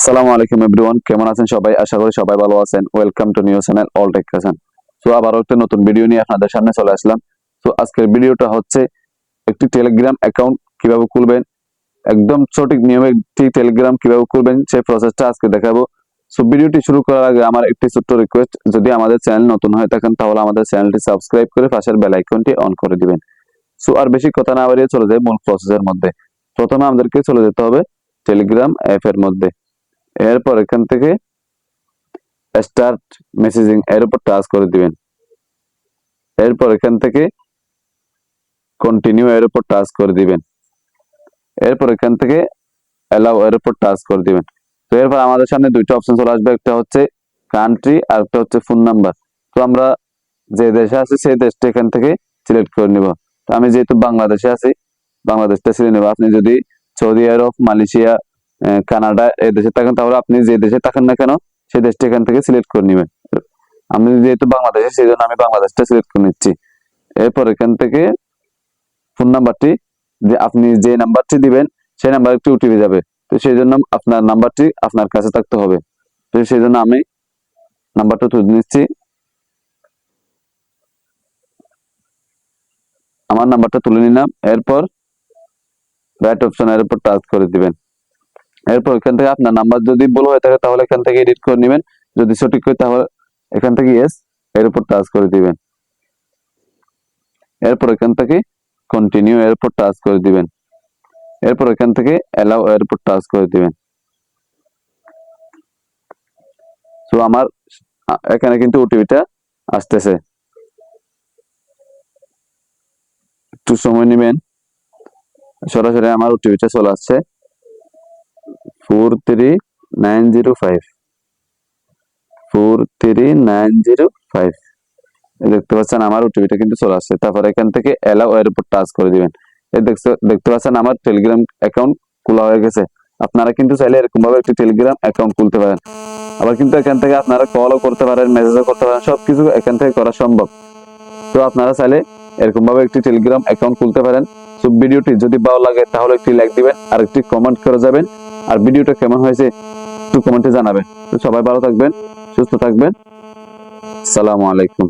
আসসালামু আলাইকুম এভরিওয়ান, কেমন আছেন সবাই? আশা করি সবাই ভালো আছেন। Welcome to new channel all tech কাসান so আবারও একটা নতুন ভিডিও নিয়ে আপনাদের সামনে চলে আসলাম। তো আজকের ভিডিওটা হচ্ছে একটি টেলিগ্রাম অ্যাকাউন্ট কীভাবে খুলবেন, একদম সঠিক নিয়মে একটি টেলিগ্রাম কীভাবে খুলবেন, সেই প্রসেসটা আজকে দেখাবো। সো ভিডিওটি শুরু করার আগে আমার একটি ছোট্ট রিকোয়েস্ট যদি আমাদের চ্যানেল নতুন হয়ে থাকেন, তাহলে আমাদের চ্যানেলটি সাবস্ক্রাইব করে পাশের বেল আইকনটি অন করে দিবেন। সো আর বেশি কথা না বাড়িয়ে চলে যায় মূল প্রসেসের মধ্যে। প্রথমে আমাদেরকে চলে যেতে হবে টেলিগ্রাম অ্যাপ এর মধ্যে। এরপর এখান থেকে স্টার্ট মেসেজিং এর উপর টাচ করে দিবেন। এরপর এখান থেকে কন্টিনিউ এর উপর টাচ করে দিবেন। এরপর এখান থেকে অ্যালাউ এর উপর টাচ করে দিবেন। তো এরপর আমাদের সামনে দুইটা অপশন চলে আসবে, একটা হচ্ছে কান্ট্রি আর একটা হচ্ছে ফোন নাম্বার তো আমরা যে দেশে আছি, সেই দেশটা এখান থেকে সিলেক্ট করে নিব। তো আমি যেহেতু বাংলাদেশে আছি, বাংলাদেশটা সিলেক্ট নেব। আপনি যদি সৌদি আরব, মালয়েশিয়া কানাডা এই দেশে থাকেন, তাহলে আপনি যে দেশে থাকেন না কেন সেই দেশটা এখান থেকে সিলেক্ট করে নেবেন। আমি যেহেতু বাংলাদেশে সেই জন্য আমি বাংলাদেশটা সিলেক্ট করে নিচ্ছি। এরপর এখান থেকে ফোন নাম্বারটি যে আপনি যে নাম্বারটি দিবেন, সেই নাম্বার একটি ওটিপি যাবে। তো সেই জন্য আপনার নাম্বারটি আপনার কাছে থাকতে হবে। তো সেই জন্য আমি নাম্বারটা তুলে নিচ্ছি। আমার নাম্বারটা তুলে নিলাম। এরপর রাইট অপশন এর উপর টাচ করে দিবেন। এরপর এখান থেকে আপনার নাম্বার যদি ভুল হয়ে থাকে, তাহলে এখান থেকে এডিট করে নেবেন। যদি সঠিক হয়, তাহলে এখান থেকে ইয়েস এর উপর টাচ করে দিবেন। এরপর এখান থেকে কন্টিনিউ এর উপর টাচ করে দিবেন। এরপর এখান থেকে অ্যালাউ এর উপর টাচ করে দিবেন। তো আমার এখানে কিন্তু ওটিপিটা আসতেছে। একটু সময় নেবেন। সরাসরি আমার ওটিপিটা চলে আসছে। Four three nine zero five four three nine zero five দেখতে পাচ্ছেন আমার ওটিপিটা কিন্তু চলে আসছে। তারপর এখান থেকে অ্যালাউ এর উপর টাচ করে দিবেন। এই দেখতে দেখতে পাচ্ছেন আমার টেলিগ্রাম অ্যাকাউন্ট খোলা হয়ে গেছে। আপনারা কিন্তু চাইলে এরকম ভাবে একটি টেলিগ্রাম অ্যাকাউন্ট খুলতে পারেন। আবার কিন্তু এখান থেকে আপনারা কলও করতে পারেন মেসেজও করতে পারেন, সবকিছু এখান থেকে করা সম্ভব। তো আপনারা চাইলে এরকম ভাবে একটি টেলিগ্রাম অ্যাকাউন্ট খুলতে পারেন। তো ভিডিওটি যদি ভালো লাগে তাহলে একটি লাইক দিবেন আর একটি কমেন্ট করে যাবেন। আর ভিডিওটা কেমন হয়েছে একটু কমেন্টে জানাবেন। তো সবাই ভালো থাকবেন, সুস্থ থাকবেন। সালামু আলাইকুম।